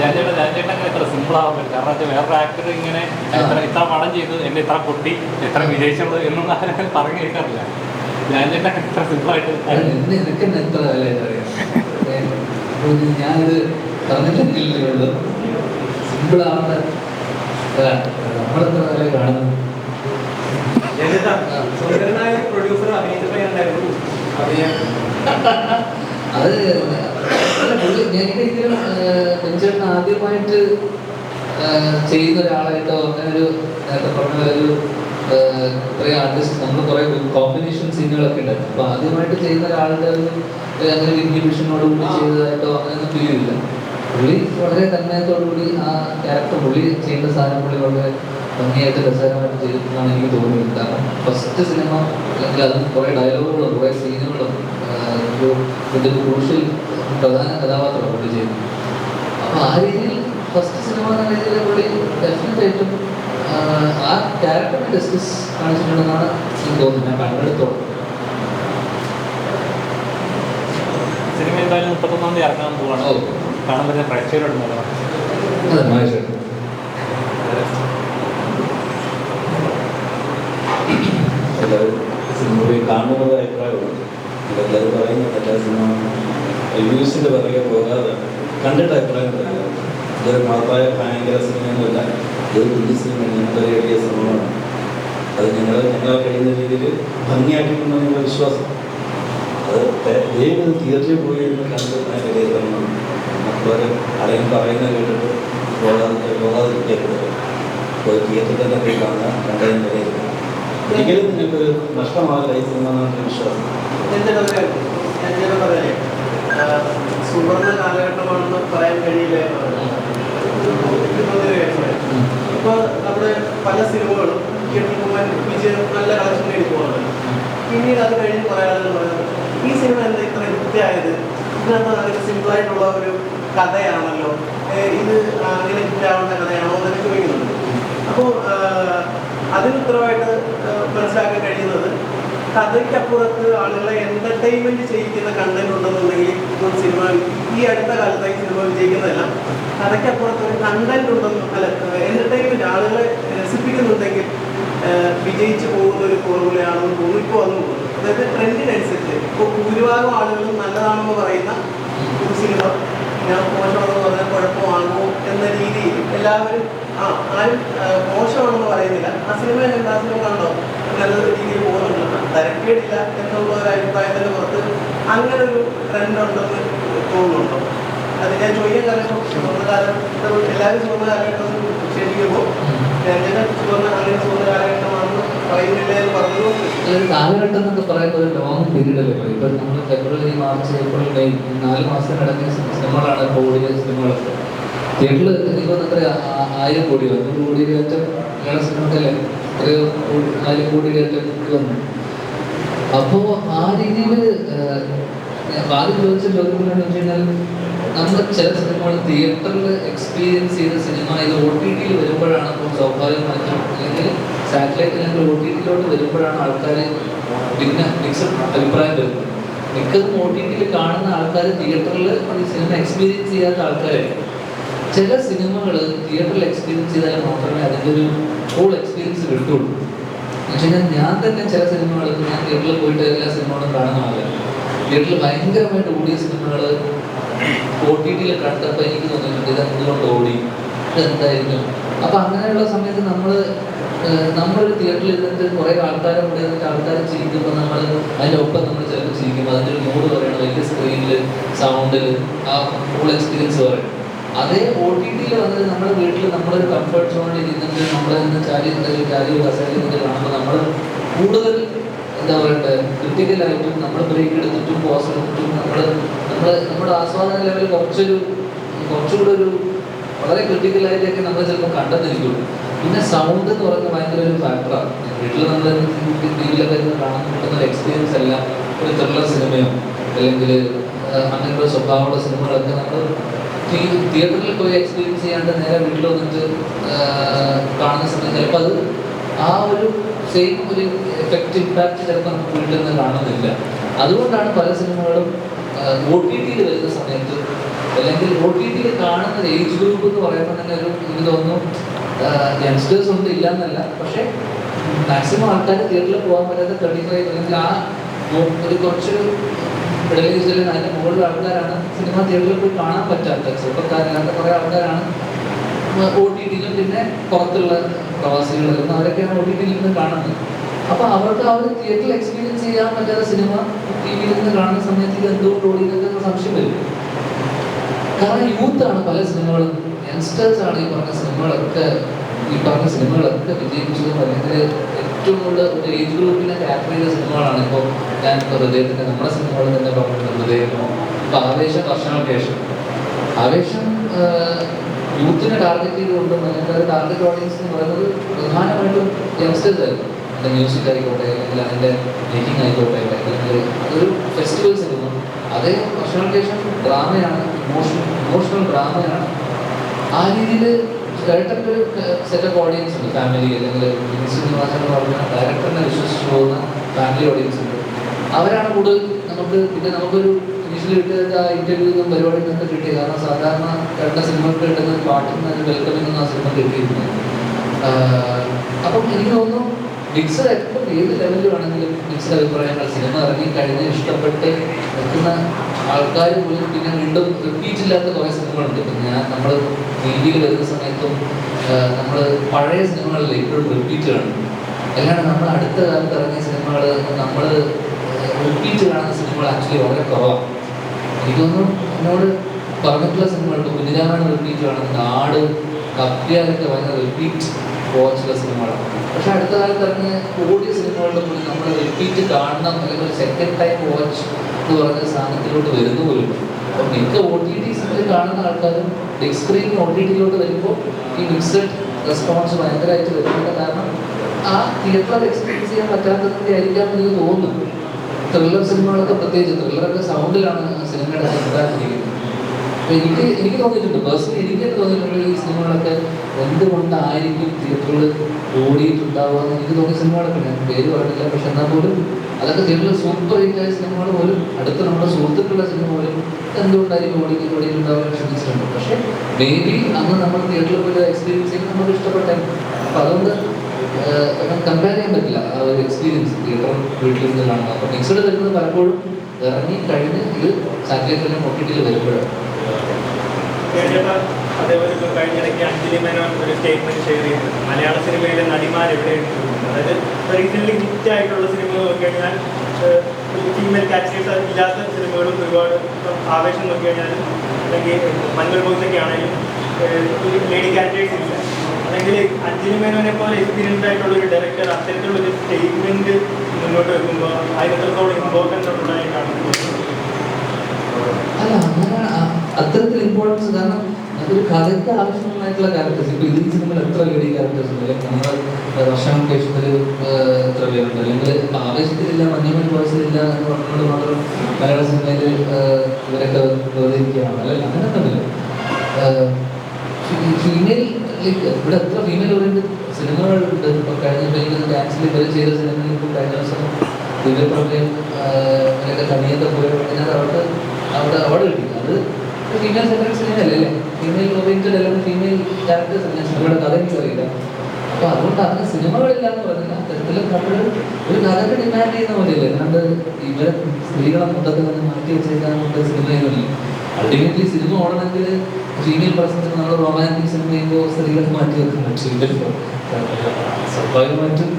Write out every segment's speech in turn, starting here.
രാജേട്ടൻ രാജേട്ടൻ ഇത്ര സിമ്പിൾ ആവാൻ കാരണം വെച്ചാൽ വേറൊരു ആക്ടർ ഇങ്ങനെ ഇത്ര ഇത്ര പടം ചെയ്തു എന്നെ ഇത്ര പൊട്ടി എത്ര വിജയിച്ചുള്ളൂ എന്നൊന്നും ആരും പറഞ്ഞു കേൾക്കാറില്ല. രാജേട്ടൻ ഇത്ര സിമ്പിളായിട്ട് എത്ര ഇത് ഞാനിത് പറഞ്ഞിട്ടില്ലേ ഉള്ളൂ. സിമ്പിളാവുന്ന നമ്മളെത്ര വില കാണുന്നു? പ്രൊഡ്യൂസർ ഉണ്ടായിരുന്നു. അത് ഇതിലും പെഞ്ചേട്ടൻ ആദ്യമായിട്ട് ചെയ്ത ചെയ്യുന്ന ഒരാളായിട്ടോ അങ്ങനെ ഒരു നേരത്തെ പറഞ്ഞ ഒരു ആ, ആർട്ടിസ്റ്റ് നമ്മൾ കുറേ കോമ്പിനേഷൻ സീനുകളൊക്കെ ഉണ്ട്. അപ്പൊ ആദ്യമായിട്ട് ചെയ്യുന്ന ഒരാളുടെ ഒരു അങ്ങനെ ഒരു ഇൻഹിബിഷനോട് കൂടി ചെയ്തതായിട്ടോ അങ്ങനെ ഫീൽ ഇല്ല. പുള്ളി വളരെ തന്മയത്തോടുകൂടി ആ ക്യാരക്ടർ പുള്ളി ചെയ്യേണ്ട സാധനം പുള്ളി വളരെ ഭംഗിയായിട്ട് രസകരമായിട്ട് ചെയ്തിട്ടുണ്ടെന്നാണ് എനിക്ക് തോന്നിയത് കാരണം ഫസ്റ്റ് സിനിമ അല്ലെങ്കിൽ അതും കുറേ ഡയലോഗുകളും കുറേ സീനുകളും ഒരു ഇതിന്റെ ക്രൂഷ്യൽ പ്രധാന കഥാപാത്രം പുള്ളി ചെയ്യുന്നു അപ്പോൾ ആ രീതിയിൽ ഫസ്റ്റ് സിനിമ എന്ന രീതിയിൽ പുള്ളി ഡെഫിനറ്റ് ആയിട്ടും ആ ക്യാരക്ടറിന് ജസ്റ്റിസ് കാണിച്ചിട്ടുണ്ടെന്നാണ് എനിക്ക് തോന്നുന്നത്. ഞാൻ കണ്ടെടുത്തോളം. സിനിമ എന്തായാലും മുപ്പത്തൊന്നാം തീയതി ഇറങ്ങാൻ പോവാണ്. കാണാൻ പറ്റുന്ന പ്രേക്ഷകരോട് അതെ മഹേഷ് എല്ലാവരും സിനിമ പോയി കാണുന്നത് അഭിപ്രായമാണ് എല്ലാവരും പറയുന്നത് എല്ലാ സിനിമ റിവ്യൂസിന്റെ പിറകെ പോകാതെ കണ്ടിട്ട് അഭിപ്രായം പറയുക ഇതൊരു മഹത്തായ ഭയങ്കര സിനിമയൊന്നുമില്ല ഇതൊരു കുഞ്ഞു സിനിമ ഞങ്ങളുടെ എഴുതിയ സിനിമയാണ് അത് ഞങ്ങൾ ഞങ്ങളെ കഴിയുന്ന രീതിയിൽ ഭംഗിയാക്കിയിട്ടുണ്ടെന്ന് ഞങ്ങളുടെ വിശ്വാസം. അത് ദൈവം തിയേറ്ററിൽ പോയി എന്ന് കണ്ട് അതിനെ വിലയിരുത്തണം. മറ്റുള്ളവർ ആരെങ്കിലും പറയുന്നത് കേട്ടിട്ട് പോകാതെ പോകാതിരിക്കരുത് പോയി തിയേറ്ററിൽ തന്നെ പോയി കാണുക കണ്ടതിന് വിലയിരുത്തണം ഒരിക്കലും നിങ്ങൾക്ക് നഷ്ടമാകില്ല ഈ സിനിമ എന്നുള്ള വിശ്വാസം. സുവർണ കാലഘട്ടമാണെന്ന് പറയാൻ കഴിയില്ല എന്ന് പറയുന്നത്. എനിക്ക് തോന്നിയ ഒരു കാര്യമാണ്. ഇപ്പൊ നമ്മുടെ പല സിനിമകളും തിയേറ്ററിൽ വിജയം നല്ല കളക്ഷൻ നേടി. പിന്നീട് അത് കഴിഞ്ഞ് കുറേ ആളുകൾ പറയുന്നത് ഈ സിനിമ എന്താ ഇത്ര ഹിറ്റായത് ഇതിനകത്ത് അങ്ങനെ സിമ്പിളായിട്ടുള്ള ഒരു കഥയാണല്ലോ. ഇത് അങ്ങനെ ഹിറ്റാവുന്ന കഥയാണോ എന്നൊക്കെ ചോദിക്കുന്നുണ്ട്. അപ്പോൾ അതിന് ഉത്തരവായിട്ട് മനസ്സിലാക്കാൻ കഴിയുന്നത് കഥയ്ക്കപ്പുറത്ത് ആളുകളെ എന്റർടൈൻമെന്റ് ചെയ്യിക്കുന്ന കണ്ടന്റ് ഉണ്ടെന്നുണ്ടെങ്കിൽ ഇപ്പോൾ സിനിമ ഈ അടുത്ത കാലത്തായി സിനിമ വിജയിക്കുന്നതല്ല. കഥയ്ക്കപ്പുറത്ത് ഒരു കണ്ടന്റ് ഉണ്ടെന്ന് അല്ല എന്റർടൈൻമെന്റ് ആളുകളെ രസിപ്പിക്കുന്നുണ്ടെങ്കിൽ ആ, വിജയിച്ചു പോകുന്ന ഒരു ഫോർമുലയാണെന്ന് തോന്നുന്നു ഇപ്പോൾ വന്നു പോകുന്നത് അതായത് ട്രെൻഡിനനുസരിച്ച് ഇപ്പോൾ ഭൂരിഭാഗം ആളുകളും നല്ലതാണെന്ന് പറയുന്ന ഒരു സിനിമ ഞാൻ മോശമാണെന്ന് പറഞ്ഞാൽ കുഴപ്പമാകുമോ എന്ന രീതിയിൽ എല്ലാവരും ആ ആരും ആ, മോശമാണെന്ന് പറയുന്നില്ല ആ സിനിമ കണ്ട ആ സിനിമ കണ്ടോ നല്ല രീതിയിൽ പോകുന്നുണ്ട് തരക്കേടില്ല എന്നുള്ള ഒരു അഭിപ്രായത്തിന്റെ പുറത്ത് അങ്ങനെ ഒരു ട്രെൻഡ് ഉണ്ടെന്ന് തോന്നുന്നുണ്ടോ അത് ഞാൻ ചോദിക്കാൻ കാരണം കാലഘട്ടം എല്ലാവരും സുവർണ കാലഘട്ടം ഞാൻ സുവർണ അങ്ങനെ സുവർണ കാലഘട്ടമാണെന്ന് കാലഘട്ടം എന്നൊക്കെ ഒരു ലോങ് പീരീഡ് അല്ലേ ഇപ്പൊ നമ്മൾ ഫെബ്രുവരി മാർച്ച് ഏപ്രിൽ മെയ് നാല് നാല് മാസത്തിനടങ്ങിയ സിനിമകളാണ് ഇപ്പോൾ സിനിമകളൊക്കെ തിയേറ്ററിൽ തോന്നുന്നു എത്ര ആയിരം കോടി അഞ്ഞൂറ് കോടി കയറ്റം സിനിമക്കല്ലേ? ആയിരം കോടി കയറ്റം വന്നു. അപ്പോൾ ആ രീതിയിൽ ആദ്യം ചോദിച്ച ചോദ്യം എന്ന് വെച്ച് കഴിഞ്ഞാൽ നമ്മൾ ചില സിനിമകൾ തിയേറ്ററിൽ എക്സ്പീരിയൻസ് ചെയ്ത സിനിമ ഇത് ഒ ടി ടിയിൽ വരുമ്പോഴാണ് ഇപ്പോൾ സ്വാഭാവികമായിട്ടും. അല്ലെങ്കിൽ സാറ്റലൈറ്റ് അല്ലെങ്കിൽ ഒ ടി ടിയിലോട്ട് വരുമ്പോഴാണ് ആൾക്കാർ പിന്നെ മിക്സഡ് അഭിപ്രായം വരുന്നത്. മിക്കതും ഒ ടി ടിയിൽ കാണുന്ന ആൾക്കാർ തിയേറ്ററിൽ ഈ സിനിമ എക്സ്പീരിയൻസ് ചെയ്യാത്ത ആൾക്കാരായിരിക്കും. ചില സിനിമകൾ തിയേറ്ററിൽ എക്സ്പീരിയൻസ് ചെയ്താൽ മാത്രമേ അതിന്റെ ഒരു ഫുൾ എക്സ്പീരിയൻസ് കിട്ടുള്ളൂ കഴിഞ്ഞാൽ ഞാൻ തന്നെ ചില സിനിമകൾക്ക് ഞാൻ തിയേറ്ററിൽ പോയിട്ട് എല്ലാ സിനിമകളും കാണുന്ന തിയേറ്ററിൽ ഭയങ്കരമായിട്ട് ഓടിയ സിനിമകൾ ഒ ടി ടിയിൽ കണ്ടപ്പോൾ എനിക്ക് തോന്നിയിട്ടുണ്ട് ഇത് എന്തുകൊണ്ട് ഓടി? ഇതെന്തായിരുന്നു അപ്പം അങ്ങനെയുള്ള സമയത്ത് നമ്മൾ നമ്മളൊരു തിയേറ്ററിൽ ഇരുന്നിട്ട് കുറേ ആൾക്കാരുണ്ട് എന്നിട്ട് ആൾക്കാർ ചിരിക്കുമ്പോൾ നമ്മൾ അതിന്റെ ഒപ്പം നമ്മൾ ചിലപ്പോൾ ചിരിക്കുമ്പോൾ അതിന്റെ ഒരു മൂഡ് പറയണം വലിയ സ്ക്രീനിൽ സൗണ്ടിൽ ആ ഫുൾ എക്സ്പീരിയൻസ് പറയണം. അതേ ഒ ടി ടിയിൽ വന്നത് നമ്മുടെ വീട്ടിൽ നമ്മളൊരു കംഫർട്ട് സോണിൽ ഇരുന്നിട്ട് നമ്മൾ നിന്ന് ചാരി എന്തെങ്കിലും ചാരി കസേരയിൽ ഇരുന്നിട്ട് കാണുമ്പോൾ നമ്മൾ കൂടുതൽ എന്താ പറയണ്ടേ? ക്രിട്ടിക്കലായിട്ടും നമ്മൾ ബ്രേക്ക് എടുത്തിട്ടും പോസ് എടുത്തിട്ടും നമ്മൾ നമ്മൾ നമ്മുടെ ആസ്വാദന ലെവൽ കുറച്ചൊരു കുറച്ചുകൂടെ ഒരു വളരെ ക്രിട്ടിക്കലായിട്ടൊക്കെ നമ്മൾ ചിലപ്പോൾ കണ്ടെത്തിരിക്കുള്ളൂ പിന്നെ സൗണ്ട് എന്ന് പറയുന്നത് ഭയങ്കര ഒരു ഫാക്ടറാണ് വീട്ടിൽ നമ്മൾ ടിവിയിലൊക്കെ കാണാൻ കിട്ടുന്ന ഒരു എക്സ്പീരിയൻസ് അല്ല ഒരു ത്രില്ലർ സിനിമയോ അല്ലെങ്കിൽ അങ്ങനെയുള്ള സ്വഭാവമുള്ള സിനിമകളൊക്കെ നമ്മൾ തിയേറ്ററിൽ പോയി എക്സ്പീരിയൻസ് ചെയ്യാണ്ട് നേരെ വീട്ടിൽ വന്നിട്ട് കാണുന്ന സമയത്ത് ചിലപ്പോൾ അത് ആ ഒരു സെയിം ഒരു എഫക്റ്റ് ഇമ്പാക്റ്റ് ചിലപ്പോൾ നമുക്ക് വീട്ടിൽ നിന്ന് കാണുന്നില്ല. അതുകൊണ്ടാണ് പല സിനിമകളും ഒ ടി ടിയിൽ വരുന്ന സമയത്ത് അല്ലെങ്കിൽ ഒ ടി ടിയിൽ കാണുന്ന ഏജ് ഗ്രൂപ്പ് എന്ന് പറയുമ്പോൾ തന്നെ ഒരു എനിക്ക് തോന്നുന്നു യങ്സ്റ്റേഴ്സ് ഒന്നും ഇല്ല എന്നല്ല പക്ഷേ മാക്സിമം ആൾക്കാർ തിയേറ്ററിൽ പോകാൻ പറ്റാത്ത തേർട്ടി ഫൈവ് അല്ലെങ്കിൽ ആ ഒരു കുറച്ചൊരു മിഡിൽ ഏജിൽ അതിന്റെ മുകളിൽ ആൾക്കാരാണ് സിനിമ തിയേറ്ററിൽ പോയി കാണാൻ പറ്റാത്ത ചെറുപ്പക്കാരില്ലാത്ത കുറേ ആൾക്കാരാണ് ഒ ടി ടിയിലും പിന്നെ പുറത്തുള്ള പ്രവാസികളിലും അവരൊക്കെയാണ് ഒ ടി ടിയിൽ നിന്ന് കാണുന്നത്. അപ്പൊ അവർക്ക് ആ ഒരു തിയേറ്ററിൽ എക്സ്പീരിയൻസ് ചെയ്യാൻ പറ്റാത്ത സിനിമ ടി വിയിൽ നിന്ന് കാണുന്ന സമയത്ത് ഇത് എന്തുകൊണ്ട് ഓടിക്കുന്നതെന്ന് സംശയം വരും. കാരണം യൂത്ത് ആണ് പല സിനിമകളും. യങ്സ്റ്റേഴ്സ് ആണ് ഈ പറഞ്ഞ സിനിമകളൊക്കെ ഈ പറഞ്ഞ സിനിമകളൊക്കെ വിജയിപ്പിച്ചതും അല്ലെങ്കിൽ ഏറ്റവും കൂടുതൽ ഒരു ഏജ് ഗ്രൂപ്പിനെ ക്യാപ്റ്റർ ചെയ്ത സിനിമകളാണ് ഇപ്പോൾ ഞാൻ ഇപ്പോൾ ഹൃദയത്തിന്റെ നമ്മുടെ സിനിമകൾ തന്നെ പറഞ്ഞിട്ടുണ്ട് ഹൃദയമോ? ഇപ്പോൾ ആവേശം വർഷങ്ങൾക്ക് ശേഷം. ആവേശം യൂത്തിനെ ടാർഗറ്റ് ചെയ്തുകൊണ്ട് അതിന്റെ ടാർഗറ്റ് ഓഡിയൻസ് എന്ന് പറയുന്നത് പ്രധാനമായിട്ടും യങ്സ്റ്റേഴ്സ് ആയിരുന്നു അതിന്റെ മ്യൂസിക് ആയിക്കോട്ടെ അല്ലെങ്കിൽ അതിന്റെ മേക്കിംഗ് ആയിക്കോട്ടെ അല്ലെങ്കിൽ അതൊരു ഫെസ്റ്റിവൽസ് ആയിരുന്നു അതേ വർഷങ്ങൾക്ക് ശേഷം ഡ്രാമയാണ് ഇമോഷൻ ഇമോഷണൽ ഡ്രാമയാണ് ആ രീതിയിൽ ഡയറക്ടറിന്റെ ഒരു സെറ്റ് ഓഫ് ഓഡിയൻസ് ഉണ്ട്. ഫാമിലി അല്ലെങ്കിൽ ശ്രീനിവാസൻ എന്ന് പറഞ്ഞ ഡയറക്ടറിനെ വിശ്വസിച്ച് പോകുന്ന ഫാമിലി ഓഡിയൻസ് ഉണ്ട്. അവരാണ് കൂടുതൽ നമുക്ക് പിന്നെ നമുക്കൊരു ഇനീഷ്യലി കിട്ടിയത് ആ ഇന്റർവ്യൂന്നും പരിപാടിയിൽ നിന്നൊക്കെ കിട്ടി. കാരണം സാധാരണ കണ്ട സിനിമകൾക്ക് കിട്ടുന്ന ഒരു പാട്ടിൽ നിന്ന് ഒരു വെൽക്കമിങ് ആ സിനിമ കിട്ടിയിരുന്നു അപ്പം എനിക്ക് തോന്നുന്നു മിക്സർ എപ്പം ഏത് ലെവലിൽ വേണമെങ്കിലും മിക്സഡ് അഭിപ്രായങ്ങൾ സിനിമ ഇറങ്ങി കഴിഞ്ഞ് ഇഷ്ടപ്പെട്ട് എത്തുന്ന ആൾക്കാർ പോലും പിന്നെ വീണ്ടും റിപ്പീറ്റ് ഇല്ലാത്ത കുറേ സിനിമകളുണ്ട് ഇപ്പം ഞാൻ നമ്മൾ ടി വിയിൽ വരുന്ന സമയത്തും നമ്മൾ പഴയ സിനിമകളിൽ ഇപ്പോഴും റിപ്പീറ്റ് കാണും. അല്ലാണ്ട് നമ്മൾ അടുത്ത കാലത്ത് ഇറങ്ങിയ സിനിമകൾ നമ്മൾ റിപ്പീറ്റ് കാണുന്ന സിനിമകൾ ആക്ച്വലി വളരെ കുറവാണ്. തോന്നുന്നു എന്നോട് പറഞ്ഞിട്ടുള്ള സിനിമകളുണ്ട് കുഞ്ഞിരാമാണ് റിപ്പീറ്റ് കാണുന്നത് ആട് കപ്പ്യാലൊക്കെ ഭയങ്കര റിപ്പീറ്റ് വാച്ചുള്ള സിനിമകളാണ് പക്ഷെ അടുത്ത കാലത്ത് ഇറങ്ങിയ കൂടിയ സിനിമകളുടെ പോലും നമ്മൾ റിപ്പീറ്റ് കാണണം അല്ലെങ്കിൽ ഒരു സെക്കൻഡ് ടൈം വാച്ച് എന്ന് പറഞ്ഞ സാധനത്തിലോട്ട് വരുന്നു പോലും. അപ്പോൾ മിക്ക ഒ ടി ടി സിനിമയിൽ കാണുന്ന ആൾക്കാരും ബിഗ് സ്ക്രീൻ ഒ ടി ടിയിലോട്ട് വരുമ്പോൾ ഈ മിക്സഡ് റെസ്പോൺസ് ഭയങ്കരമായിട്ട് വരുന്നുണ്ട് കാരണം ആ തിയേറ്ററിൽ എക്സ്പീരിയൻസ് ചെയ്യാൻ പറ്റാത്തതിന്റെ ആയിരിക്കാം എന്ന് തോന്നുന്നു. ത്രില്ലർ സിനിമകളൊക്കെ പ്രത്യേകിച്ച് ത്രില്ലറൊക്കെ സൗണ്ടിലാണ് സിനിമയുടെ അപ്പൊ എനിക്ക് എനിക്ക് തോന്നിയിട്ടുണ്ട്. പേഴ്സണലി എനിക്ക് തന്നെ തോന്നിയിട്ടുണ്ട് ഈ സിനിമകളൊക്കെ എന്തുകൊണ്ടായിരിക്കും തിയേറ്ററുകൾ ഓടിയിട്ടുണ്ടാവുക എന്ന് എനിക്ക് തോന്നിയ സിനിമകളൊക്കെ ഞാൻ പേര് പറഞ്ഞില്ല പക്ഷെ എന്നാൽ പോലും അതൊക്കെ തിയേറ്ററിൽ സൂപ്പർ ഹിറ്റായ സിനിമകൾ പോലും അടുത്ത നമ്മുടെ സുഹൃത്തുക്കളുടെ സിനിമ പോലും എന്തുകൊണ്ടായിരിക്കും ഓടി ഓടിയിട്ടുണ്ടാവുക ശ്രമിച്ചിട്ടുണ്ട് പക്ഷെ മേ ബി അന്ന് നമ്മൾ തിയേറ്ററിൽ പോയി എക്സ്പീരിയൻസ് ചെയ്യുമ്പോൾ നമുക്ക് ഇഷ്ടപ്പെട്ടായിരുന്നു അപ്പം അതുകൊണ്ട് കമ്പയർ ചെയ്യാൻ പറ്റില്ല. ആ ഒരു എക്സ്പീരിയൻസ് തിയേറ്റർ വീട്ടിൽ നിന്ന് അപ്പോൾ മിക്സഡ് വരുന്നത് പലപ്പോഴും ഇറങ്ങി കഴിഞ്ഞ് ഇത് ഒട്ടിട്ടിൽ വരുമ്പോഴാണ്. ചേട്ടാ അതേപോലെ അഞ്ജലി മേനോൻ ഒരു സ്റ്റേറ്റ്മെന്റ് ഷെയർ ചെയ്തു. മലയാള സിനിമയിലെ നടിമാർ ആയിട്ടുള്ള നോക്കിക്കഴിഞ്ഞാൽ സിനിമകളും ഒരുപാട് ആവേശം നോക്കിക്കഴിഞ്ഞാലും അല്ലെങ്കിൽ മഞ്ഞൾ ബോക്സൊക്കെ ആണെങ്കിലും അഞ്ജലി മേനോനെ പോലെ എക്സ്പീരിയൻസ് ആയിട്ടുള്ള ഒരു ഡയറക്ടർ അത്തരത്തിലുള്ള ഒരു സ്റ്റേറ്റ്മെന്റ് മുന്നോട്ട് വെക്കുമ്പോൾ അതിന് എത്രത്തോളം ഇമ്പോർട്ടൻസ് ഉണ്ടായി കാണുന്നു അല്ല അത്തരത്തിൽ ഇമ്പോർട്ടൻസ് കാരണം അതൊരു കഥയ്ക്ക് ആവശ്യമായിട്ടുള്ള ക്യാരക്ടേഴ്സ് ഇപ്പൊ ഇതിൽ സിനിമയിൽ എത്ര ലേഡി ക്യാരക്ടേഴ്സ് ഉണ്ട്? നമ്മൾ വർഷങ്ങൾക്ക് ശേഷത്തിൽ എത്ര പേരുണ്ട്? അല്ലെങ്കിൽ ആവേശത്തിലില്ല മഞ്ഞുമൽ പോയസിലില്ല എന്ന് പറഞ്ഞുകൊണ്ട് മാത്രം മലയാള സിനിമയിൽ ഇവരൊക്കെ വേറെ ഇരിക്കുകയാണ്. അങ്ങനെ അങ്ങനെയൊന്നുമില്ല. ഫീമെയിൽ ഇവിടെ എത്ര ഫീമെയിൽ ഓറിയന്റഡ് സിനിമകളുണ്ട്. ഇപ്പൊ കഴിഞ്ഞ എനിക്ക് ഡാൻസിൽ ചെയ്ത സിനിമയിൽ ഇപ്പോൾ കഴിഞ്ഞ ദിവസം ദിവ്യപ്രഭയും അങ്ങനെയൊക്കെ തനിയൊക്കെ പോയ അതിനകത്ത് അവർക്ക് അത് ഫീമെയിൽ സെൻട്രൽ സിനിമയല്ലേ അല്ലേ? ഫീമെയിൽ ഓറിയന്റഡ് അല്ലെങ്കിൽ ഫീമെയിൽ ക്യാരക്ടേഴ്സ് അല്ല? സിനിമയുടെ അറിയില്ല. അതുകൊണ്ട് അങ്ങനെ സിനിമകളില്ല എന്ന് പറഞ്ഞില്ല. അത്തരത്തിൽ നമ്മൾ ഒരു കഥക്ക് ഡിമാൻഡ് ചെയ്യുന്ന പോലെയല്ലേ? അതുകൊണ്ട് ഇവരെ സ്ത്രീകളെ മൊത്തത്തിൽ നിന്ന് മാറ്റി വെച്ചേക്കാനുള്ള സിനിമയൊന്നുമില്ല അൾട്ടിമേറ്റ്ലി സിനിമ ഓടണമെങ്കിൽ ഫീമെയിൽ പേഴ്സൺ നമ്മൾ റൊമാന്റിക് സിനിമ ചെയ്യുമ്പോൾ സ്ത്രീകളെ മാറ്റി വെക്കുന്നു. പറ്റില്ലല്ലോ സ്വാഭാവികമായിട്ടും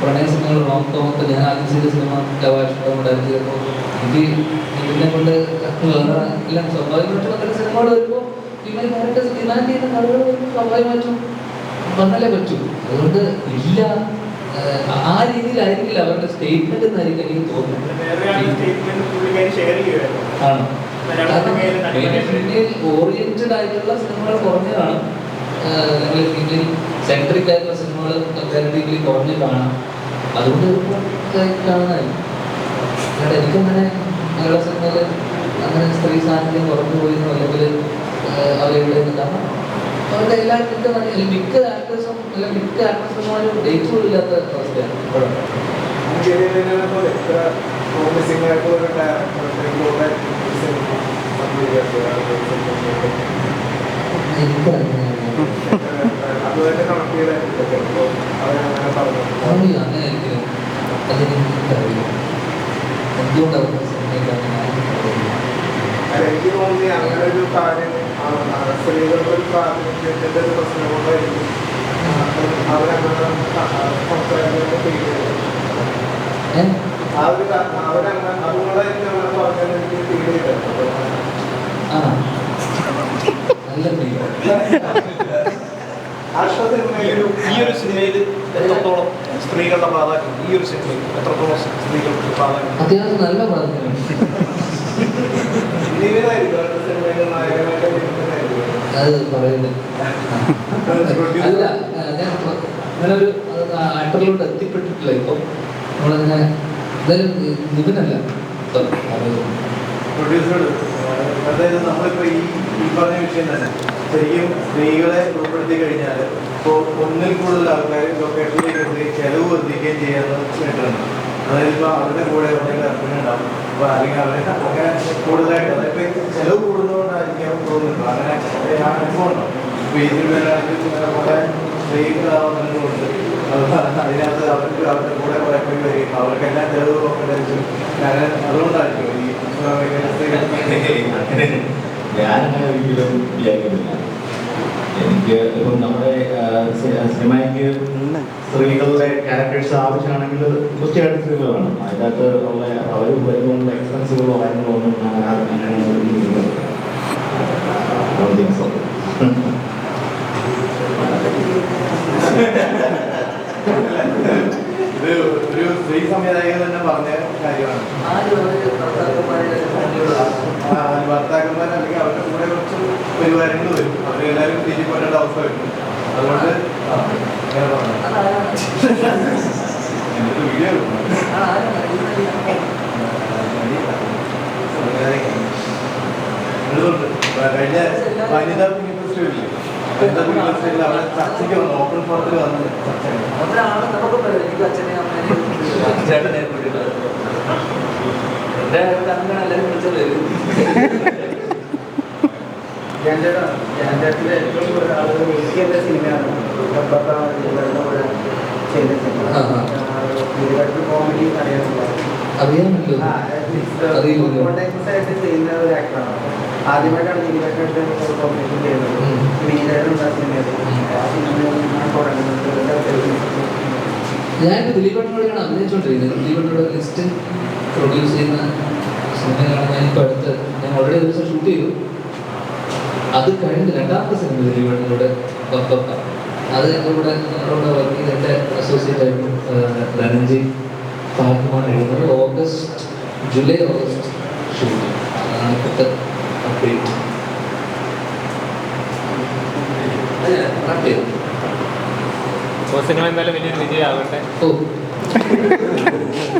പ്രണയ സിനിമകൾ റോം കോം ഒക്കെ ഞാൻ ആദ്യം ചെയ്ത സിനിമ ലവാഷ്ടം ഡയറക്റ്റ് ചെയ്തപ്പോൾ എനിക്ക് ഇതിനെ കൊണ്ട് വേറെ എല്ലാം സ്വാഭാവികമായിട്ടും അങ്ങനെ സിനിമകൾ വരുമ്പോൾ ഫീമെയിൽ ക്യാരക്ടേഴ്സ് ഡിമാൻഡ് ചെയ്യുന്ന കഥകൾ സ്വാഭാവികമായിട്ടും വന്നാലേ പറ്റൂ. അതുകൊണ്ട് ഇല്ല. ആ രീതിയിലായിരിക്കില്ല അവരുടെ സ്റ്റേറ്റ്മെന്റ് എന്നായിരിക്കും എനിക്ക് തോന്നുന്നത്. ആണ്? ഫീമെയിൽ ഓറിയന്റഡ് ആയിട്ടുള്ള സിനിമകൾ കുറഞ്ഞതാണ്. അല്ലെങ്കിൽ സെൻട്രിക് ആയിട്ടുള്ള സിനിമകൾ കമ്പാരിറ്റീവ്ലി കുറഞ്ഞ് കാണാം. അതുകൊണ്ട് കാണുന്നതായി എനിക്കങ്ങനെ മലയാള സിനിമയിൽ അങ്ങനെ സ്ത്രീ സാന്നിധ്യം കുറഞ്ഞു പോയിരുന്നു അല്ലെങ്കിൽ അവരെവിടെ കാരണം അവരുടെ എല്ലാ മിക്ക മിക്ക ആക്ടേഴ്സും അല്ലെങ്കിൽ മിക്ക ആക്ടേഴ്സുമാരും ഡേറ്റ് ഇല്ലാത്ത അവസ്ഥയാണ് എനിക്ക് തോന്നി അങ്ങനെ ഒരു കാര്യം സ്ത്രീകൾക്ക് ഒരു പ്രാതിനിധ്യത്തിന്റെ ഒരു പ്രശ്നം കൊണ്ടായിരിക്കും അവരങ്ങനെ സംസാരിക്കുന്നത് ഫീൽ ഈ ഒരു സിനിമയിൽ എത്രത്തോളം സ്ത്രീകളുടെ പ്രാധാന്യം? ഈ ഒരു സിനിമയിൽ എത്രത്തോളം സ്ത്രീകൾക്ക് പ്രാധാന്യം? അത്യാവശ്യം നല്ല പ്രാധാന്യം. അത് പറയുന്നത്. അല്ല ഞാൻ ഞാനൊരു ആക്ടറിലോട്ട് എത്തിപ്പെട്ടിട്ടില്ല ഇപ്പം. നമ്മളങ്ങനെ എന്തായാലും പറയുന്നത്. പ്രൊഡ്യൂസറോട് അതായത് നമ്മളിപ്പോൾ ഈ ഈ പറഞ്ഞ വിഷയം തന്നെ ശരിക്കും സ്ത്രീകളെ ഉൾപ്പെടുത്തി കഴിഞ്ഞാൽ ഇപ്പോൾ ഒന്നിൽ കൂടുതൽ ആൾക്കാർ ലൊക്കേഷനിലേക്ക് എത്തി ചെലവ് വർദ്ധിക്കുകയും ചെയ്യാന്ന് കേട്ടിട്ടുണ്ട് അതായത് ഇപ്പോൾ അവരുടെ കൂടെ ഒന്നെങ്കിൽ ഹസ്ബൻഡ് അപ്പോൾ അല്ലെങ്കിൽ അവരെ അങ്ങനെ കൂടുതലായിട്ട് അതിപ്പോൾ ചെലവ് കൂടുന്നതുകൊണ്ടായിരിക്കും തോന്നുന്നത്. അങ്ങനെ അനുഭവം ഉണ്ടോ ഇപ്പോൾ ഇതിൽ സിനിമയിലാണെങ്കിൽ കുറേ സ്ത്രീകളാവുന്നതുകൊണ്ട് അതിനകത്ത് അവർക്ക് അവരുടെ കൂടെ കുറെ പേര് വരികയും അവർക്കെല്ലാം ചെലവ് അതുകൊണ്ടായിരിക്കും ഈ സ്ത്രീകൾ ഞാനങ്ങനെ ഒരിക്കലും വിചാരിക്കുന്നില്ല. എനിക്ക് ഇപ്പം നമ്മുടെ സിനിമയ്ക്ക് സ്ത്രീകളുടെ ക്യാരക്ടേഴ്സ് ആവശ്യമാണെങ്കിൽ തീർച്ചയായിട്ടും സ്ത്രീകളാണ് അതിനകത്ത് ഉള്ള അവർ വരുന്നുള്ള എക്സ്പെൻസുകളോ കാര്യങ്ങളോ ഒന്നും ഞാൻ അങ്ങനെയാണ് അങ്ങനെ ഒരിക്കലും I don't think so. ഇത് ഒരു സ്ത്രീ സംവിധായകൻ തന്നെ പറഞ്ഞ കാര്യമാണ്. ഭർത്താക്കന്മാർ അല്ലെങ്കിൽ അവരുടെ കൂടെ കുറച്ച് പരിവാരങ്ങൾ വരും. അവരെല്ലാവരും തിരിച്ചു പോരേണ്ട അവസ്ഥ വരും. അതുകൊണ്ട്? വീഡിയോ? കഴിഞ്ഞ വനിതാ ഫിലിം ഫെസ്റ്റിവലില്ലേ ഏറ്റവും കൂടുതൽ ആളുകൾ സിനിമയാണ്. ചെയ്ത സിനിമ. കോമഡി അറിയാനുള്ള അറിയാമല്ലോ. ചെയ്യുന്ന ഒരു ആക്ടറാണ് ആദ്യമായിട്ടാണ് ഇതിലായിട്ട് കോമ്പറ്റീഷൻ ചെയ്യുന്നത്. ആ സിനിമയിൽ ഞാൻ ഞാൻ ദിലീപേട്ടനോടാണ് അഭിനയിച്ചുകൊണ്ടിരിക്കുന്നത് ദിലീപേട്ടനോട് ലിസ്റ്റ് പ്രൊഡ്യൂസ് ചെയ്യുന്ന സിനിമയാണ് ഞാനിപ്പോൾ അടുത്ത് ഞാൻ ഓൾറെഡി ഒരു ദിവസം ഷൂട്ട് ചെയ്തു. അത് കഴിഞ്ഞ് രണ്ടാമത്തെ സിനിമ ദിലീപേട്ടനോട് പപ്പ അത് എന്റെ കൂടെ ഞങ്ങളുടെ വർക്ക് ചെയ്ത് എന്റെ അസോസിയേറ്റ് ആയിരുന്നു ധനഞ്ജി ഫാഹിമാണ് എഴുതുന്നത്. ഓഗസ്റ്റ് ജൂലൈ ഓഗസ്റ്റ് ഷൂട്ട് അതാണ് ഇപ്പോഴത്തെ അപ്പോൾ സിനിമ എന്തായാലും വലിയൊരു വിജയമാകട്ടെ. ഓ.